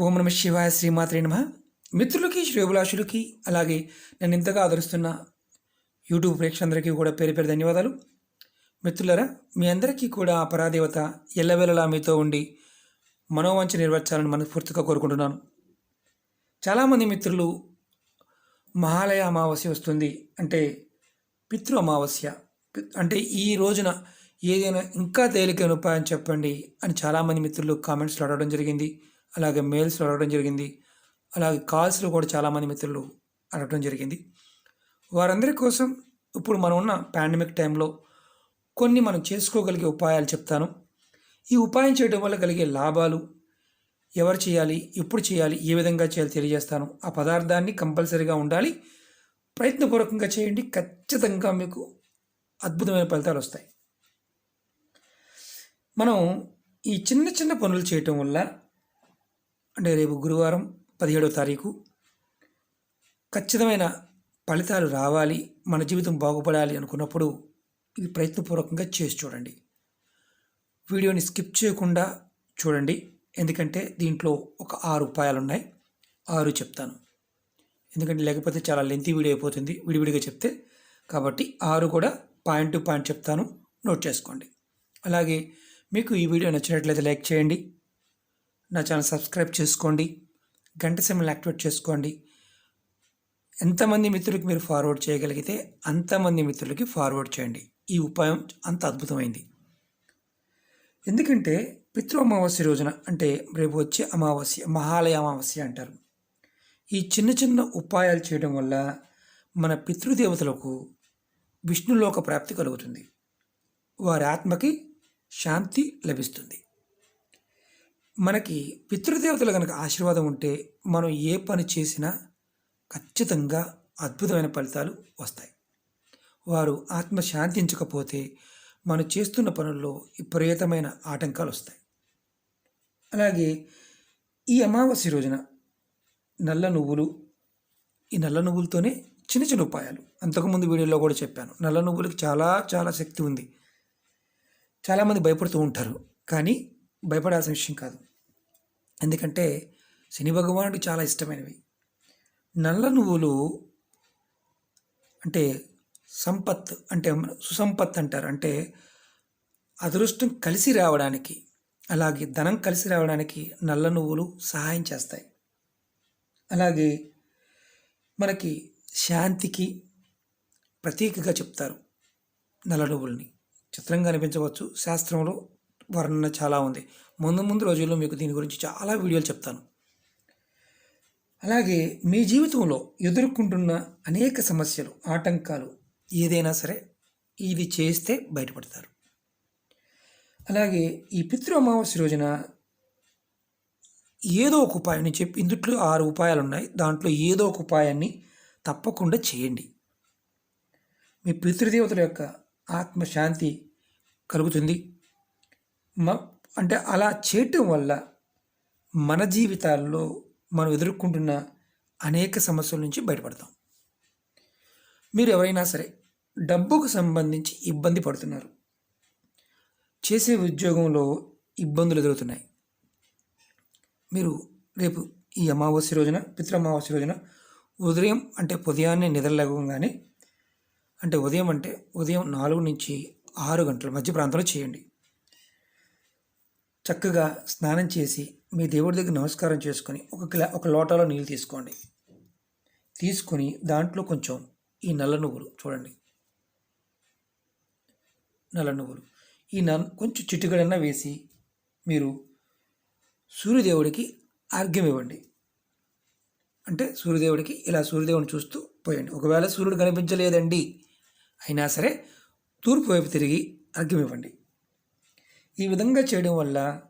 ఓం నమ శివాయ శ్రీమాత్రే నమ. మిత్రులకి శ్రేభిలాషులకి అలాగే నన్ను ఇంతగా ఆదరిస్తున్న యూట్యూబ్ ప్రేక్షకులందరికీ కూడా పేరు పేరు ధన్యవాదాలు. మిత్రులరా మీ అందరికీ కూడా ఆ పరాదేవత ఎల్లవేళలా మీతో ఉండి మనోవంచ నిర్వర్చాలని మనస్ఫూర్తిగా కోరుకుంటున్నాను. చాలామంది మిత్రులు మహాలయ అమావాస్య వస్తుంది అంటే పితృ అమావాస్య. అంటే ఈ రోజున ఏదైనా ఇంకా తేలికైన ఉపాయం చెప్పండి అని చాలామంది మిత్రులు కామెంట్స్లో అడగడం జరిగింది. అలాగే మెయిల్స్లో అడగడం జరిగింది. అలాగే కాల్స్లో కూడా చాలామంది మిత్రులు అడగడం జరిగింది. వారందరి కోసం ఇప్పుడు మనం ఉన్న పాండమిక్ టైంలో కొన్ని మనం చేసుకోగలిగే ఉపాయాలు చెప్తాను. ఈ ఉపాయం చేయడం వల్ల కలిగే లాభాలు ఎవరు చేయాలి ఎప్పుడు చేయాలి ఏ విధంగా చేయాలి తెలియజేస్తాను. ఆ పదార్థాన్ని కంపల్సరీగా ఉండాలి. ప్రయత్నపూర్వకంగా చేయండి. ఖచ్చితంగా మీకు అద్భుతమైన ఫలితాలు వస్తాయి. మనం ఈ చిన్న చిన్న పనులు చేయటం వల్ల అంటే రేపు గురువారం పదిహేడో తారీఖు ఖచ్చితమైన ఫలితాలు రావాలి మన జీవితం బాగుపడాలి అనుకున్నప్పుడు ఇది ప్రయత్నపూర్వకంగా చేసి చూడండి. వీడియోని స్కిప్ చేయకుండా చూడండి. ఎందుకంటే దీంట్లో ఒక ఆరు ఉపాయాలు ఉన్నాయి. ఆరు చెప్తాను. ఎందుకంటే లేకపోతే చాలా లెంతి వీడియో అయిపోతుంది. విడివిడిగా చెప్తే కాబట్టి ఆరు కూడా పాయింట్ టు పాయింట్ చెప్తాను. నోట్ చేసుకోండి. అలాగే మీకు ఈ వీడియో నచ్చినట్లయితే లైక్ చేయండి. నా ఛానల్ సబ్స్క్రైబ్ చేసుకోండి. గంట సమయం యాక్టివేట్ చేసుకోండి. ఎంతమంది మిత్రులకి మీరు ఫార్వర్డ్ చేయగలిగితే అంతమంది మిత్రులకి ఫార్వర్డ్ చేయండి. ఈ ఉపాయం అంత అద్భుతమైంది. ఎందుకంటే పితృ అమావాస్య రోజున అంటే రేపు వచ్చే అమావాస్య మహాలయ అమావాస్య అంటారు. ఈ చిన్న చిన్న ఉపాయాలు చేయడం వల్ల మన పితృదేవతలకు విష్ణులోక ప్రాప్తి కలుగుతుంది. వారి ఆత్మకి శాంతి లభిస్తుంది. మనకి పితృదేవతల కనుక ఆశీర్వాదం ఉంటే మనం ఏ పని చేసినా ఖచ్చితంగా అద్భుతమైన ఫలితాలు వస్తాయి. వారు ఆత్మ శాంతించకపోతే మనం చేస్తున్న పనుల్లో విపరీతమైన ఆటంకాలు వస్తాయి. అలాగే ఈ అమావాస్య రోజున నల్ల నువ్వులు ఈ నల్ల నువ్వులతోనే చిన్న చిన్న ఉపాయాలు. అంతకుముందు వీడియోలో కూడా చెప్పాను నల్ల నువ్వులకి చాలా చాలా శక్తి ఉంది. చాలామంది భయపడుతూ ఉంటారు. కానీ భయపడాల్సిన విషయం కాదు. ఎందుకంటే శని భగవానుడు చాలా ఇష్టమైనవి. నల్ల నువ్వులు అంటే సంపత్ అంటే సుసంపత్ అంటారు. అంటే అదృష్టం కలిసి రావడానికి అలాగే ధనం కలిసి రావడానికి నల్ల నువ్వులు సహాయం చేస్తాయి. అలాగే మనకి శాంతికి ప్రతీకగా చెప్తారు నల్ల నువ్వుల్ని. చిత్రంగా అనిపించవచ్చు శాస్త్రంలో వర్ణన చాలా ఉంది. ముందు ముందు రోజుల్లో మీకు దీని గురించి చాలా వీడియోలు చెప్తాను. అలాగే మీ జీవితంలో ఎదుర్కొంటున్న అనేక సమస్యలు ఆటంకాలు ఏదైనా సరే ఇది చేస్తే బయటపడతారు. అలాగే ఈ పితృ అమావాస్య రోజున ఏదో ఒక ఉపాయం నేను చెప్పి ఇందుట్లో ఆరు ఉపాయాలు ఉన్నాయి. దాంట్లో ఏదో ఒక ఉపాయాన్ని తప్పకుండా చేయండి. మీ పితృదేవతల యొక్క ఆత్మశాంతి కలుగుతుంది. అంటే అలా చేయటం వల్ల మన జీవితాల్లో మనం ఎదుర్కొంటున్న అనేక సమస్యల నుంచి బయటపడతాం. మీరు ఎవరైనా సరే డబ్బుకు సంబంధించి ఇబ్బంది పడుతున్నారు. చేసే ఉద్యోగంలో ఇబ్బందులు ఎదురవుతున్నాయి. మీరు రేపు ఈ అమావాస్య రోజున పితృ అమావాస్య రోజున ఉదయం అంటే ఉదయాన్నే నిద్రలేగంగానే అంటే ఉదయం అంటే ఉదయం నాలుగు నుంచి ఆరు గంటల మధ్య ప్రాంతంలో చేయండి. చక్కగా స్నానం చేసి మీ దేవుడి దగ్గర నమస్కారం చేసుకొని ఒక గ్లా ఒక లోటాలో నీళ్ళు తీసుకోండి. తీసుకొని దాంట్లో కొంచెం ఈ నల్ల నువ్వులు చూడండి. నల్ల నువ్వులు. ఈ నన్ కొంచెం చిట్టుగడన్న వేసి మీరు సూర్యదేవుడికి అర్ఘ్యం ఇవ్వండి. అంటే సూర్యదేవుడికి ఇలా సూర్యదేవుని చూస్తూ పోయండి. ఒకవేళ సూర్యుడు కనిపించలేదండి అయినా సరే తూర్పు వైపు తిరిగి అర్ఘ్యం ఇవ్వండి. ఈ విధంగా చేయడం వల్ల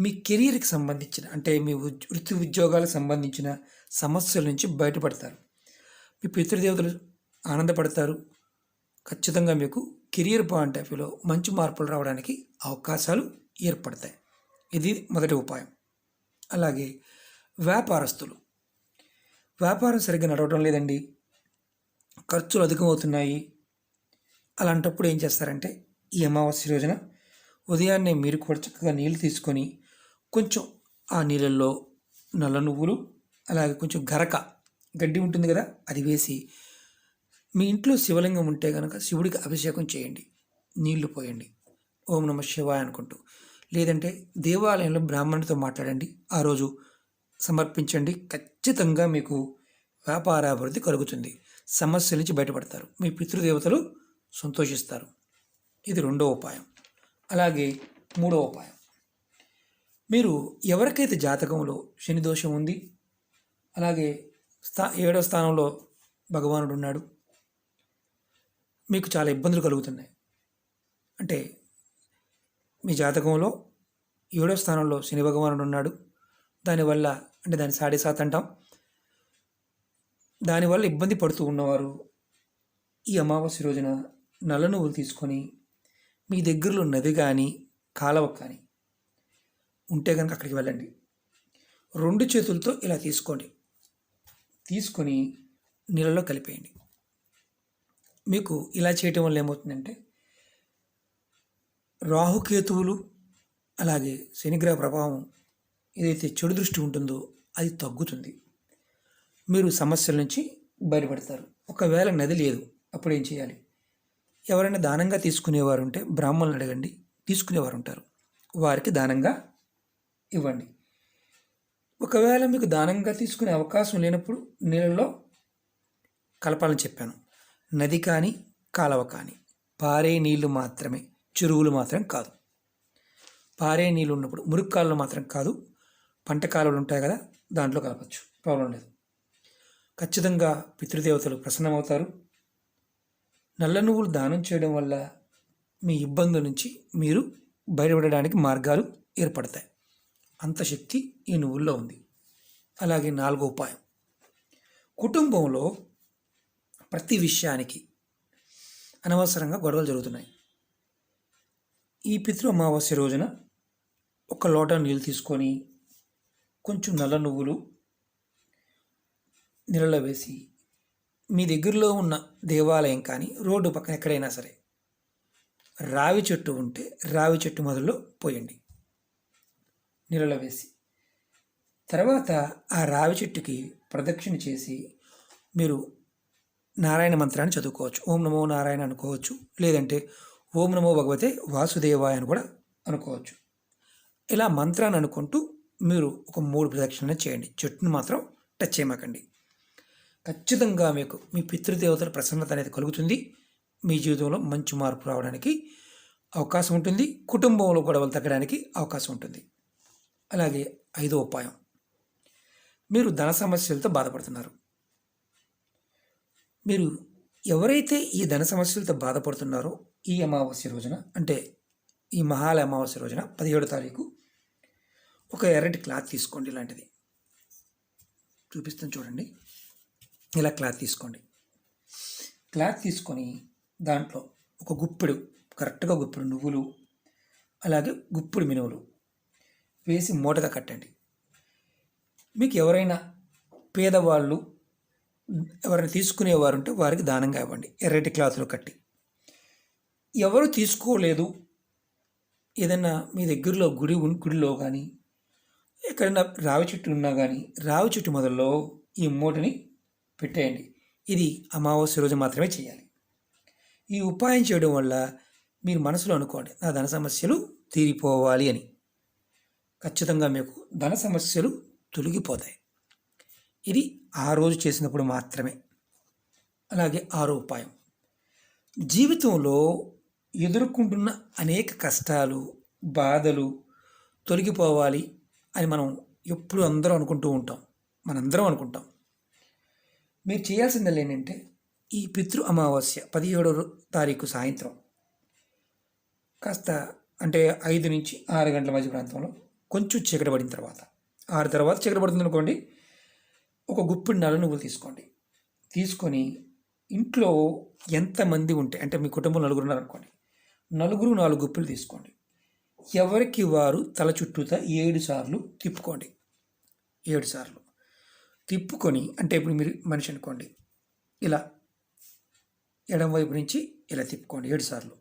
మీ కెరీర్కి సంబంధించిన అంటే మీ ఉద్- వృత్తి ఉద్యోగాలకు సంబంధించిన సమస్యల నుంచి బయటపడతారు. మీ పితృదేవతలు ఆనందపడతారు. ఖచ్చితంగా మీకు కెరియర్ పాయింట్ ఆఫ్ వ్యూలో మంచి మార్పులు రావడానికి అవకాశాలు ఏర్పడతాయి. ఇది మొదటి ఉపాయం. అలాగే వ్యాపారస్తులు. వ్యాపారం సరిగ్గా నడవడం లేదండి. ఖర్చులు అధికమవుతున్నాయి. అలాంటప్పుడు ఏం చేస్తారంటే ఈ అమావాస్య రోజున ఉదయాన్నే మీరు కూడా చక్కగా నీళ్ళు తీసుకొని కొంచెం ఆ నీళ్ళల్లో నల్ల నువ్వులు అలాగే కొంచెం గరక గడ్డి ఉంటుంది కదా అది వేసి మీ ఇంట్లో శివలింగం ఉంటే కనుక శివుడికి అభిషేకం చేయండి నీళ్ళు పోయండి. ఓం నమ శివాయ అనుకుంటూ. లేదంటే దేవాలయంలో బ్రాహ్మణుడితో మాట్లాడండి ఆ రోజు సమర్పించండి ఖచ్చితంగా మీకు వ్యాపారాభివృద్ధి కలుగుతుంది. సమస్యల నుంచి బయటపడతారు. మీ పితృదేవతలు సంతోషిస్తారు. ఇది రెండో ఉపాయం. అలాగే మూడో ఉపాయం. మీరు ఎవరికైతే జాతకంలో శని దోషం ఉంది అలాగే స్థా ఏడో స్థానంలో భగవానుడు ఉన్నాడు మీకు చాలా ఇబ్బందులు కలుగుతున్నాయి. అంటే మీ జాతకంలో ఏడో స్థానంలో శని భగవానుడు ఉన్నాడు దానివల్ల అంటే దాని సాడే సాత్ అంటాం. దానివల్ల ఇబ్బంది పడుతూ ఉన్నవారు ఈ అమావాస్య రోజున నల్ల నువ్వులు తీసుకొని మీ దగ్గరలో నది కానీ కాలవ కానీ ఉంటే కనుక అక్కడికి వెళ్ళండి. రెండు చేతులతో ఇలా తీసుకోండి. తీసుకొని నీళ్ళలో కలిపేయండి. మీకు ఇలా చేయటం వల్ల ఏమవుతుందంటే రాహుకేతువులు అలాగే శనిగ్రహ ప్రభావం ఏదైతే చెడు దృష్టి ఉంటుందో అది తగ్గుతుంది. మీరు సమస్యల నుంచి బయటపడతారు. ఒకవేళ నది లేదు అప్పుడు ఏం చేయాలి? ఎవరైనా దానంగా తీసుకునేవారు ఉంటే బ్రాహ్మణులు అడగండి తీసుకునేవారు ఉంటారు వారికి దానంగా ఇవ్వండి. ఒకవేళ మీకు దానంగా తీసుకునే అవకాశం లేనప్పుడు నీళ్ళలో కలపాలని చెప్పాను. నది కానీ కాలవ కానీ పారే నీళ్ళు మాత్రమే చెరువులు మాత్రం కాదు. పారే నీళ్ళు ఉన్నప్పుడు మురుగు కాలువలు మాత్రం కాదు. పంట కాలువలు ఉంటాయి కదా దాంట్లో కలపచ్చు. ప్రాబ్లం లేదు. ఖచ్చితంగా పితృదేవతలు ప్రసన్నమవుతారు. నల్ల నువ్వులు దానం చేయడం వల్ల మీ ఇబ్బందుల నుంచి మీరు బయటపడడానికి మార్గాలు ఏర్పడతాయి. అంత శక్తి ఈ నువ్వుల్లో ఉంది. అలాగే నాలుగో ఉపాయం. కుటుంబంలో ప్రతి విషయానికి అనవసరంగా గొడవలు జరుగుతున్నాయి. ఈ పితృ అమావాస్య రోజున ఒక లోట నీళ్ళు తీసుకొని కొంచెం నల్ల నువ్వులు నీళ్ళలో వేసి మీ దగ్గరలో ఉన్న దేవాలయం కానీ రోడ్డు పక్కన ఎక్కడైనా సరే రావి చెట్టు ఉంటే రావి చెట్టు మొదల్లో పోయండి. నీళ్ళలో వేసి. తర్వాత ఆ రావి చెట్టుకి ప్రదక్షిణ చేసి మీరు నారాయణ మంత్రాన్ని చదువుకోవచ్చు. ఓం నమో నారాయణ అనుకోవచ్చు. లేదంటే ఓం నమో భగవతే వాసుదేవాయ అని కూడా అనుకోవచ్చు. ఇలా మంత్రాన్ని అనుకుంటూ మీరు ఒక మూడు ప్రదక్షిణ చేయండి. చెట్టును మాత్రం టచ్ చేయమాకండి. ఖచ్చితంగా మీకు మీ పితృదేవతల ప్రసన్నత అనేది కలుగుతుంది. మీ జీవితంలో మంచి మార్పు రావడానికి అవకాశం ఉంటుంది. కుటుంబంలో గొడవలు తగ్గడానికి అవకాశం ఉంటుంది. అలాగే ఐదో ఉపాయం. మీరు ధన సమస్యలతో బాధపడుతున్నారు. మీరు ఎవరైతే ఈ ధన సమస్యలతో బాధపడుతున్నారో ఈ అమావాస్య రోజున అంటే ఈ మహాల అమావాస్య రోజున పదిహేడు తారీఖు ఒక ఎర్రటి క్లాత్ తీసుకోండి ఇలాంటిది. చూపిస్తాను చూడండి. ఇలా క్లాత్ తీసుకోండి. క్లాత్ తీసుకొని దాంట్లో ఒక గుప్పెడు కరెక్ట్గా గుప్పెడు నువ్వులు అలాగే గుప్పుడు మినువులు వేసి మూటగా కట్టండి. మీకు ఎవరైనా పేదవాళ్ళు ఎవరైనా తీసుకునేవారు ఉంటే వారికి దానంగా ఇవ్వండి ఎర్రటి క్లాత్లో కట్టి. ఎవరు తీసుకోలేదు ఏదైనా మీ దగ్గరలో గుడి గుడిలో కానీ ఎక్కడైనా రావి చెట్టు ఉన్నా కానీ రావి చెట్టు మొదల్లో ఈ మూటని పెట్టేయండి. ఇది అమావాస్య రోజు మాత్రమే చేయాలి. ఈ ఉపాయం చేయడం వల్ల మీరు మనసులో అనుకోండి నా ధన సమస్యలు తీరిపోవాలి అని. ఖచ్చితంగా మీకు ధన సమస్యలు తొలగిపోతాయి. ఇది ఆ రోజు చేసినప్పుడు మాత్రమే. అలాగే ఆరో ఉపాయం. జీవితంలో ఎదుర్కొంటున్న అనేక కష్టాలు బాధలు తొలగిపోవాలి అని మనం ఎప్పుడు అందరం అనుకుంటూ ఉంటాం. మనందరం అనుకుంటాం. మీరు చేయాల్సిందల్లా ఏంటంటే ఈ పితృ అమావాస్య పదిహేడవ తారీఖు సాయంత్రం కాస్త అంటే ఐదు నుంచి ఆరు గంటల మధ్య ప్రాంతంలో కొంచెం చీకటి పడిన తర్వాత ఆరు తర్వాత చీకటి పడుతుంది అనుకోండి ఒక గుప్పిడి నల్ల నువ్వులు తీసుకోండి. తీసుకొని ఇంట్లో ఎంతమంది ఉంటే అంటే మీ కుటుంబం నలుగురు ఉన్నారనుకోండి నలుగురు నాలుగు గుప్పిలు తీసుకోండి. ఎవరికి వారు తల చుట్టూతా ఏడు సార్లు తిప్పుకోండి. ఏడు సార్లు. తిప్పుకొని అంటే ఇప్పుడు మీరు మనిషి అనుకోండి ఇలా ఎడం వైపు నుంచి ఇలా తిప్పుకోండి ఏడు సార్లు.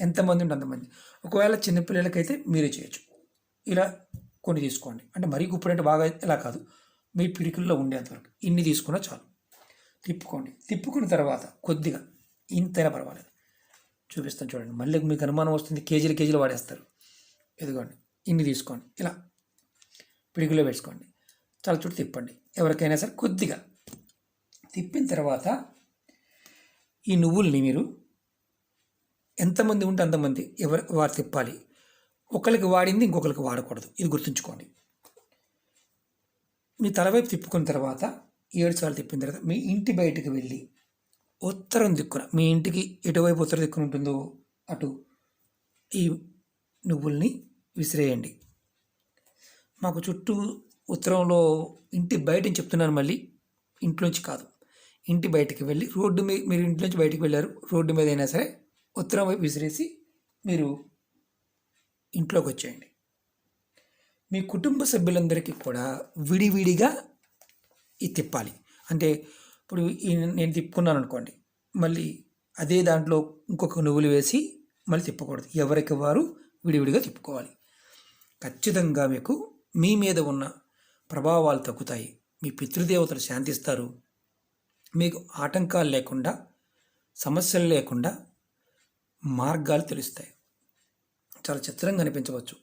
ఎంతమంది ఉంటే అంతమంది ఒకవేళ చిన్నపిల్లలకైతే మీరే చేయొచ్చు. ఇలా కొన్ని తీసుకోండి. అంటే మరీ గుప్పుడంటే బాగా ఇలా కాదు. మీ పిడికిల్లో ఉండేంతవరకు ఇన్ని తీసుకున్నా చాలు. తిప్పుకోండి. తిప్పుకున్న తర్వాత కొద్దిగా ఇంతైనా పర్వాలేదు. చూపిస్తాను చూడండి. మళ్ళీ మీకు అనుమానం వస్తుంది కేజీలు కేజీలు వాడేస్తారు. ఎదుగోండి ఇన్ని తీసుకోండి. ఇలా పిడికిలో వేసుకోండి. చాలా చుట్టూ తిప్పండి. ఎవరికైనా సరే కొద్దిగా. తిప్పిన తర్వాత ఈ నువ్వుల్ని మీరు ఎంతమంది ఉంటే అంతమంది ఎవరు వారు తిప్పాలి. ఒకరికి వాడింది ఇంకొకరికి వాడకూడదు. ఇది గుర్తుంచుకోండి. మీ తలవైపు తిప్పుకున్న తర్వాత ఏడు సార్లు తిప్పిన తర్వాత మీ ఇంటి బయటకు వెళ్ళి ఉత్తరం దిక్కున మీ ఇంటికి ఎటువైపు ఉత్తర దిక్కున ఉంటుందో అటు ఈ నువ్వుల్ని విసిరేయండి. మాకు చుట్టూ ఉత్తరంలో ఇంటి బయట చెప్తున్నారు చెప్తున్నాను మళ్ళీ. ఇంట్లోంచి కాదు. ఇంటి బయటికి వెళ్ళి రోడ్డు మీద మీరు ఇంట్లోంచి బయటికి వెళ్ళారు. రోడ్డు మీద అయినా సరే ఉత్తరం వైపు విసిరేసి మీరు ఇంట్లోకి వచ్చేయండి. మీ కుటుంబ సభ్యులందరికీ కూడా విడివిడిగా ఇది తిప్పాలి. అంటే ఇప్పుడు నేను తిప్పుకున్నాను అనుకోండి. మళ్ళీ అదే దాంట్లో ఇంకొక నువ్వులు వేసి మళ్ళీ తిప్పకూడదు. ఎవరికి వారు విడివిడిగా తిప్పుకోవాలి. ఖచ్చితంగా మీకు మీ మీద ఉన్న ప్రభావాలు తగ్గుతాయి. మీ పితృదేవతలు శాంతిస్తారు. మీకు ఆటంకాలు లేకుండా సమస్యలు లేకుండా మార్గాలు తెలుస్తాయి. చాలా చిత్రంగా అనిపించవచ్చు.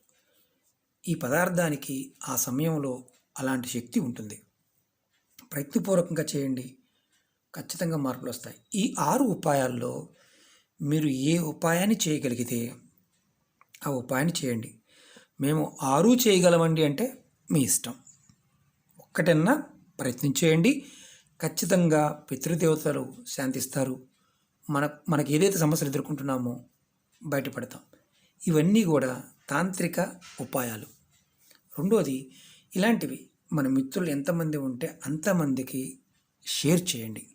ఈ పదార్థానికి ఆ సమయంలో అలాంటి శక్తి ఉంటుంది. ప్రయత్నపూర్వకంగా చేయండి. ఖచ్చితంగా మార్పులు వస్తాయి. ఈ ఆరు ఉపాయాల్లో మీరు ఏ ఉపాయాన్ని చేయగలిగితే ఆ ఉపాయాన్ని చేయండి. మేము ఆరు చేయగలమండి అంటే మీ ఇష్టం. ఒక్కటన్నా ప్రయత్నం చేయండి. ఖచ్చితంగా పితృదేవతలు శాంతిస్తారు. మన మనకి ఏదైతే సమస్యలు ఎదుర్కొంటున్నామో బయటపడతాం. ఇవన్నీ కూడా తాంత్రిక ఉపాయాలు. రెండోది ఇలాంటివి మన మిత్రులు ఎంతమంది ఉంటే అంతమందికి షేర్ చేయండి.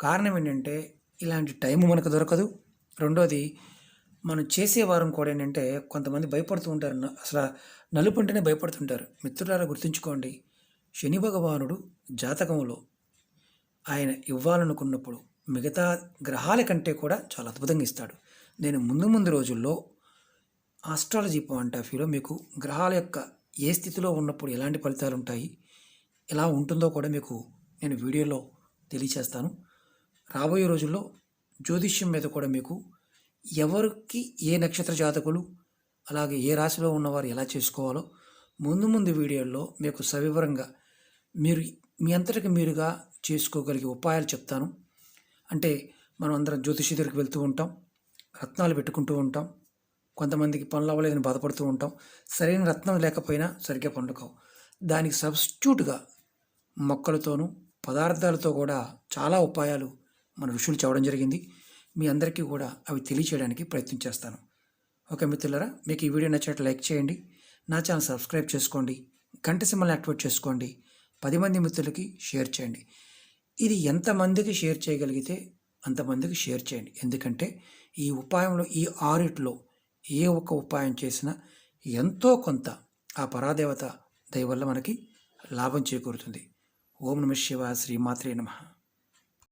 కారణం ఏంటంటే ఇలాంటి టైం మనకు దొరకదు. రెండోది మనం చేసే వారం కూడా ఏంటంటే కొంతమంది భయపడుతూ ఉంటారు. అసలు నలుపు అంటేనే భయపడుతుంటారు. మిత్రులారా గుర్తుంచుకోండి. శని భగవానుడు జాతకంలో ఆయన ఇవ్వాలనుకున్నప్పుడు మిగతా గ్రహాల కంటే కూడా చాలా అద్భుతంగా ఇస్తాడు. నేను ముందు ముందు రోజుల్లో ఆస్ట్రాలజీ పాయింట్ ఆఫ్ వ్యూలో మీకు గ్రహాల యొక్క ఏ స్థితిలో ఉన్నప్పుడు ఎలాంటి ఫలితాలు ఉంటాయి ఎలా ఉంటుందో కూడా మీకు నేను వీడియోలో తెలియచేస్తాను. రాబోయే రోజుల్లో జ్యోతిష్యం మీద కూడా మీకు ఎవరికి ఏ నక్షత్ర జాతకులు అలాగే ఏ రాశిలో ఉన్నవారు ఎలా చేసుకోవాలో ముందు ముందు వీడియోల్లో మీకు సవివరంగా మీరు మీ అంతటికి మీరుగా చేసుకోగలిగే ఉపాయాలు చెప్తాను. అంటే మనం అందరం జ్యోతిషి దగ్గరికి వెళ్తూ ఉంటాం రత్నాలు పెట్టుకుంటూ ఉంటాం కొంతమందికి పనులు అవ్వలేదని బాధపడుతూ ఉంటాం. సరైన రత్నం లేకపోయినా సరిగ్గా పండుకోవు. దానికి సబ్స్టిట్యూట్గా మొక్కలతోనూ పదార్థాలతో కూడా చాలా ఉపాయాలు మన ఋషులు చెప్పడం జరిగింది. మీ అందరికీ కూడా అవి తెలియచేయడానికి ప్రయత్నం చేస్తాను. ఓకే మిత్రులరా మీకు ఈ వీడియో నచ్చినట్లు లైక్ చేయండి. నా ఛానల్ సబ్స్క్రైబ్ చేసుకోండి. గంట సింబల్ని యాక్టివేట్ చేసుకోండి. పది మంది మిత్రులకి షేర్ చేయండి. ఇది ఎంతమందికి షేర్ చేయగలిగితే అంతమందికి షేర్ చేయండి. ఎందుకంటే ఈ ఉపాయంలో ఈ ఆరిట్లో ఏ ఒక్క ఉపాయం చేసినా ఎంతో కొంత ఆ పరాదేవత దయవల్ల మనకి లాభం చేకూరుతుంది. ఓం నమ శివ శ్రీమాత్రే నమః.